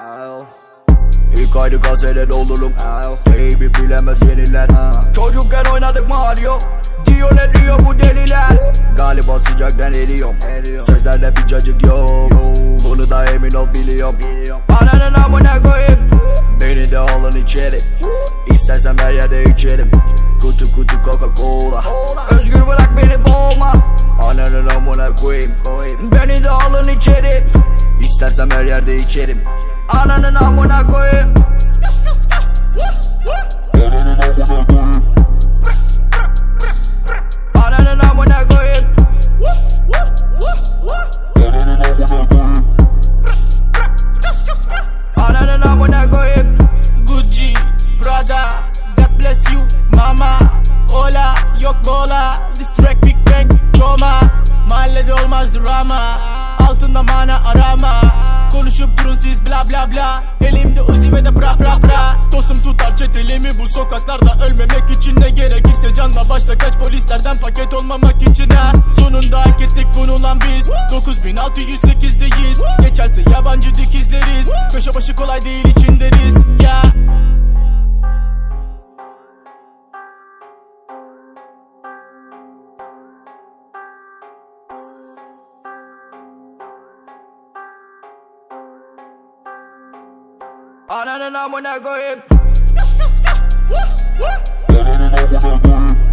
Al. İlk aylık gazele dolurum Baby bilemez yeniler. Çocukken oynadık Mario. Diyor ne diyor bu deliler? Galiba sıcaktan eriyorum. Sözlerde bir cacık yok. Bunu da emin ol biliyorum. Ananın amına koyayım. Beni de alın içeri. İstersem her yerde içerim. Kutu kutu Coca Cola. Özgür her yerde içerim. Ananın amına koyayım. Ananın amına koyayım. Gucci, Prada, God bless you, mama. Ola, yok bola, this track Big Bang, Roma. Mahallede olmaz drama, altında mana arama Konuşup durun siz bla bla bla. Elimde uzi ve de bra bra bra. Dostum tutar çetelemi bu sokaklarda. Ölmemek için ne gerekirse canla başla. Kaç polislerden paket olmamak için ha. Sonunda hak ettik bunu lan biz. 9608'deyiz Geçerse yabancı dikizleriz. Köşe başı kolay değil içinderiz ya Ananın amına koyayım Ananın amına koyayım